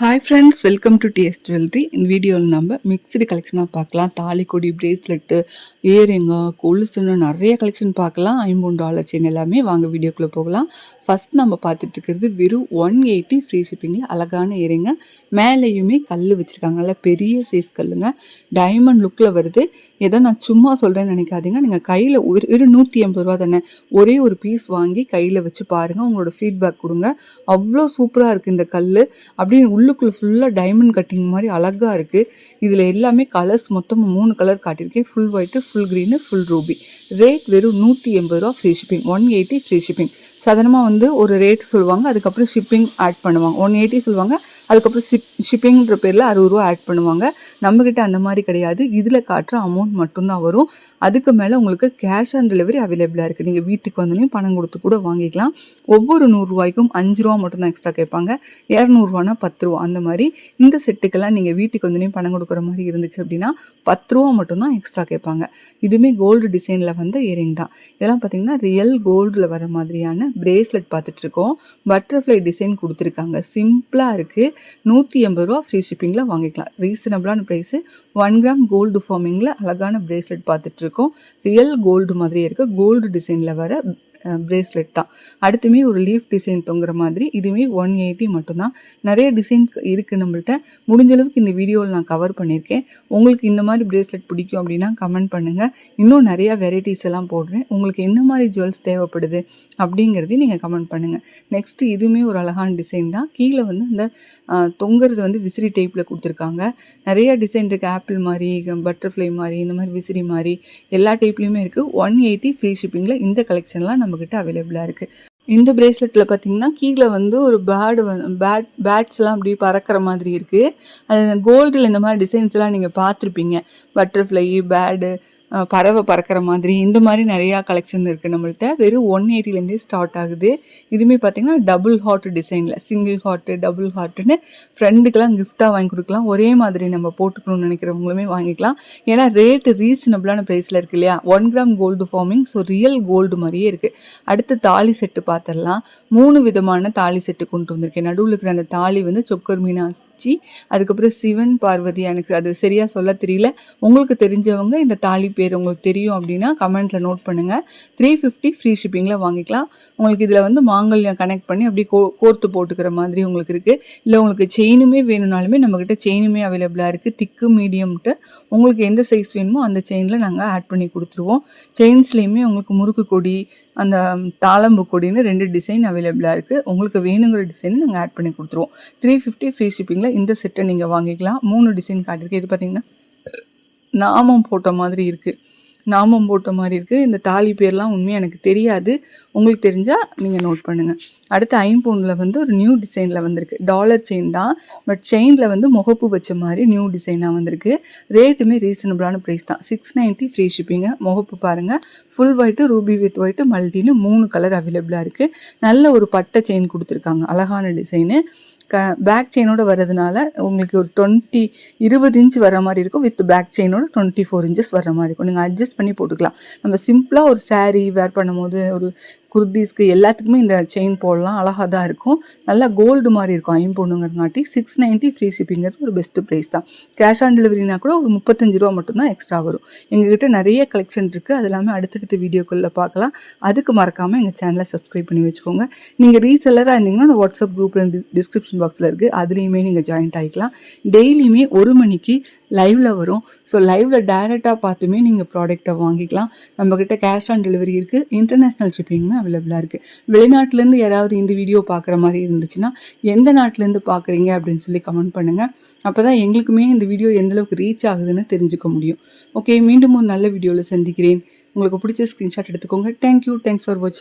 Hi friends welcome to TS jewellery இந்த வீடியோவில் நம்ம மிக்சடு கலெக்ஷனாக பார்க்கலாம். தாலிக்கொடி பிரேஸ்லெட்டு இயரிங்கு கொலுசுன்னு நிறைய கலெக்ஷன் பார்க்கலாம். ஐம்பூன் டாலர் செயின் எல்லாமே வாங்க வீடியோக்குள்ளே போகலாம். ஃபஸ்ட் நம்ம பார்த்துட்டு இருக்கிறது வெறும் ஒன் எயிட்டி ஃப்ரீ ஷிப்பிங்கில் அழகான இயரிங்க மேலேயுமே கல் வச்சுருக்காங்க. நல்லா பெரிய சைஸ் கல்லுங்க. டைமண்ட் லுக்கில் வருது. ஏதோ நான் சும்மா சொல்கிறேன்னு நினைக்காதீங்க. நீங்கள் கையில் ஒரு ஒரு நூற்றி எண்பது ரூபா தானே ஒரே ஒரு பீஸ் வாங்கி கையில் வச்சு பாருங்கள் உங்களோட ஃபீட்பேக் கொடுங்க. அவ்வளோ சூப்பராக இருக்குது இந்த கல் அப்படியே உள்ளுக்குள்ளே ஃபுல்லாக டைமண்ட் கட்டிங் மாதிரி அழகாக இருக்குது இதில் எல்லாமே கலர்ஸ் மொத்தம் மூணு கலர் காட்டியிருக்கேன். Full white full green full ruby rate வெறும் நூற்றி எண்பது ரூபா free shipping one eighty free shipping சாதாரணமாக வந்து ஒரு ரேட் சொல்லுவாங்க அதுக்கப்புறம் ஷிப்பிங் ஆட் பண்ணுவாங்க. ஒன் எயிட்டி சொல்லுவாங்க அதுக்கப்புறம் ஷிப் ஷிப்பிங்கிற பேரில் அறுபது ரூபா ஆட் பண்ணுவாங்க. நம்மக்கிட்ட அந்த மாதிரி கிடையாது. இதில் காட்டுற அமௌண்ட் மட்டும்தான் வரும். அதுக்கு மேலே உங்களுக்கு கேஷ் ஆன் டெலிவரி அவைலபிளாக இருக்குது நீங்கள் வீட்டுக்கு வந்தோடனே பணம் கொடுத்து கூட வாங்கிக்கலாம். ஒவ்வொரு நூறுரூவாய்க்கும் அஞ்சு ரூபா மட்டும்தான் எக்ஸ்ட்ரா கேட்பாங்க. இரநூறுவானா பத்து ரூபா. அந்த மாதிரி இந்த செட்டுக்கெல்லாம் நீங்கள் வீட்டுக்கு வந்தோடனே பணம் கொடுக்குற மாதிரி இருந்துச்சு அப்படின்னா பத்து ரூபா மட்டும்தான் எக்ஸ்ட்ரா கேட்பாங்க. இதுவுமே கோல்டு டிசைனில் வந்த இயரிங் தான். இதெல்லாம் பார்த்தீங்கன்னா ரியல் கோல்டில் வர மாதிரியான பிரேஸ்லெட் பார்த்துட்ருக்கோம் பட்டர்ஃப்ளை டிசைன் கொடுத்துருக்காங்க. சிம்பிளாக இருக்குது நூற்றி எண்பது ரூபா ஃப்ரீ ஷிப்பிங்கில் வாங்கிக்கலாம். ரீசனபிளான ப்ரைஸு ஒன் கிராம் கோல்டு ஃபார்மிங்கில் அழகான ப்ரேஸ்லெட் பார்த்துட்ருக்கோம் ரியல் கோல்டு மாதிரியே இருக்குது கோல்டு டிசைனில் வர பிரேஸ்லெட் தான். அடுத்துமே ஒரு லீஃப் டிசைன் தொங்குற மாதிரி இதுவுமே ஒன் எயிட்டி மட்டும்தான். நிறைய டிசைன் இருக்குது நம்மள்ட்ட. முடிஞ்சளவுக்கு இந்த வீடியோவில் நான் கவர் பண்ணியிருக்கேன். உங்களுக்கு இந்த மாதிரி பிரேஸ்லெட் பிடிக்கும் அப்படின்னா கமெண்ட் பண்ணுங்கள் இன்னும் நிறையா வெரைட்டிஸ் எல்லாம் போடுறேன். உங்களுக்கு என்ன மாதிரி ஜுவல்ஸ் தேவைப்படுது அப்படிங்கிறதையும் நீங்கள் கமெண்ட் பண்ணுங்கள் நெக்ஸ்ட்டு இதுவுமே ஒரு அழகான டிசைன் தான். கீழே வந்து இந்த தொங்குறது வந்து விசிறி டைப்பில் கொடுத்துருக்காங்க. நிறைய டிசைன் இருக்குது ஆப்பிள் மாதிரி பட்டர்ஃப்ளை மாதிரி இந்த மாதிரி விசிறி மாதிரி எல்லா டைப்லேயுமே இருக்குது ஒன் எயிட்டி ஃப்ரீ ஷிப்பிங்கில் இந்த கலெக்ஷன்லாம் நம்ம நம்மக்கிட்ட அவைலபிளாக இருக்குது இந்த பிரேஸ்லெட்டில் பார்த்தீங்கன்னா கீழே வந்து ஒரு பேர்டு வந் பேட் பேட்ஸ்லாம் அப்படி பறக்கிற மாதிரி இருக்குது அது கோல்டில் இந்த மாதிரி டிசைன்ஸ்லாம் நீங்கள் பார்த்துருப்பீங்க. பட்டர்ஃப்ளை பேடு பறவை பறக்கிற மாதிரி இந்த மாதிரி நிறையா கலெக்ஷன் இருக்குது நம்மள்ட்ட. வெறும் ஒன் எயிட்டிலேருந்தே ஸ்டார்ட் ஆகுது. இதுவுமே பார்த்திங்கன்னா டபுள் ஹாட் டிசைனில் சிங்கிள் ஹாட்டு டபுள் ஹாட்டுன்னு ஃப்ரெண்டுக்கெலாம் கிஃப்டாக வாங்கி கொடுக்கலாம். ஒரே மாதிரி நம்ம போட்டுக்கணும்னு நினைக்கிறவங்களுமே வாங்கிக்கலாம். ஏன்னா ரேட்டு ரீசனபிளான ப்ரைஸில் இருக்கு இல்லையா? One gram gold forming so real gold மாதிரியே இருக்குது அடுத்து தாலி செட்டு பார்த்துடலாம் மூணு விதமான தாலி செட்டு கொண்டு வந்திருக்கேன். நடுவில் இருக்கிற அந்த தாலி வந்து சொக்கர் மீனா வச்சு அதுக்கப்புறம் சிவன் பார்வதி எனக்கு அது சரியாக சொல்ல தெரியல. உங்களுக்கு தெரிஞ்சவங்க இந்த தாலி பேர் உங்களுக்கு தெரியும் அப்படின்னா கமெண்ட்டில் நோட் பண்ணுங்கள் த்ரீ ஃபிஃப்டி ஃப்ரீ ஷிப்பிங்கில் வாங்கிக்கலாம். உங்களுக்கு இதில் வந்து மாங்கல்யம் கனெக்ட் பண்ணி அப்படி கோ கோர்த்து போட்டுக்கிற மாதிரி உங்களுக்கு இருக்குது இல்லை உங்களுக்கு செயினுமே வேணும்னாலுமே நம்மக்கிட்ட செயினுமே அவைலபிளாக இருக்குது திக்கு மீடியம்ட்டு உங்களுக்கு எந்த சைஸ் வேணுமோ அந்த செயினில் நாங்கள் ஆட் பண்ணி கொடுத்துருவோம். செயின்ஸ்லேயுமே உங்களுக்கு முறுக்கு கொடி அந்த தாளம்பு கொடின்னு ரெண்டு டிசைன் அவைலபிளாக இருக்குது உங்களுக்கு வேணுங்கிற டிசைன் நாங்கள் ஆட் பண்ணி கொடுத்துருவோம். த்ரீ ஃபிஃப்டி ஃப்ரீ ஷிப்பிங்கில் இந்த செட்டை நீங்கள் வாங்கிக்கலாம். மூணு டிசைன் காட்டியிருக்கு. இது பார்த்தீங்கன்னா நாமம் போட்ட மாதிரி இருக்குது நாமம் போட்ட மாதிரி இருக்குது இந்த தாலி பேர்லாம் உண்மையாக எனக்கு தெரியாது. உங்களுக்கு தெரிஞ்சால் நீங்கள் நோட் பண்ணுங்கள் அடுத்து ஐம்பூனில் வந்து ஒரு நியூ டிசைனில் வந்திருக்கு. டாலர் செயின் தான். பட் செயினில் வந்து முகப்பு வச்ச மாதிரி நியூ டிசைனாக வந்திருக்கு. ரேட்டுமே ரீசனபிளான ப்ரைஸ் தான். சிக்ஸ் நைன்ட்டி ஃப்ரீ ஷிப்பிங்க முகப்பு பாருங்கள் full white ruby with white மல்டின்னு மூணு கலர் அவைலபிளாக இருக்குது நல்ல ஒரு பட்டை செயின் கொடுத்துருக்காங்க. அழகான டிசைனு க பேக் செயினோட வர்றதுனால உங்களுக்கு ஒரு டுவெண்ட்டி இருபது இன்ச் வர மாதிரி இருக்கும். வித் பேக் செயினோட டுவெண்ட்டி ஃபோர் இன்ச்சஸ் வர மாதிரி இருக்கும். நீங்கள் அட்ஜஸ்ட் பண்ணி போட்டுக்கலாம். நம்ம சிம்பிளாக ஒரு சாரீ வேர் பண்ணும்போது ஒரு குர்தீஸ்க்கு எல்லாத்துக்குமே இந்த செயின் போடலாம். அழகாக தான் இருக்கும். நல்லா கோல்டு மாதிரி இருக்கும் ஐம்பொண்ணுங்கிறனாட்டி சிக்ஸ் நைன்ட்டி ஃப்ரீ ஷிப்பிங்கிறது ஒரு பெஸ்ட்டு ப்ரைஸ் தான். கேஷ் ஆன் டெலிவரினா கூட ஒரு முப்பத்தஞ்சு ரூபா மட்டும்தான் எக்ஸ்ட்ரா வரும். எங்ககிட்ட நிறைய கலெக்ஷன் இருக்குது அது எல்லாமே அடுத்தடுத்த வீடியோக்குள்ளே பார்க்கலாம். அதுக்கு மறக்காமல் எங்கள் சேனலை சப்ஸ்கிரைப் பண்ணி வச்சுக்கோங்க. நீங்கள் ரீசெல்லராக இருந்தீங்கன்னா அந்த வாட்ஸ்அப் குரூப்பில் டிஸ்கிரிப்ஷன் பாக்ஸில் இருக்குது அதுலேயுமே நீங்கள் ஜாயின்ட் ஆகிக்கலாம் டெய்லியுமே ஒரு மணிக்கு லைவில் வரும். ஸோ லைவில் டைரெக்டாக பார்த்துமே நீங்கள் ப்ராடக்டை வாங்கிக்கலாம். நம்மக்கிட்ட கேஷ் ஆன் டெலிவரி இருக்குது இன்டர்நேஷ்னல் ஷிப்பிங்குமே அவைலபிளாக இருக்குது வெளிநாட்டிலேருந்து யாராவது இந்த வீடியோ பார்க்குற மாதிரி இருந்துச்சுன்னா எந்த நாட்டிலேருந்து பார்க்குறீங்க அப்படின்னு சொல்லி கமெண்ட் பண்ணுங்கள் அப்போ தான் எங்களுக்குமே இந்த வீடியோ எந்தளவுக்கு ரீச் ஆகுதுன்னு தெரிஞ்சுக்க முடியும். ஓகே மீண்டும் ஒரு நல்ல வீடியோவில் சந்திக்கிறேன். உங்களுக்கு பிடிச்ச ஸ்க்ரீன்ஷாட் எடுத்துக்கோங்க. தேங்க்யூ தேங்க்ஸ் ஃபார் வாட்சிங்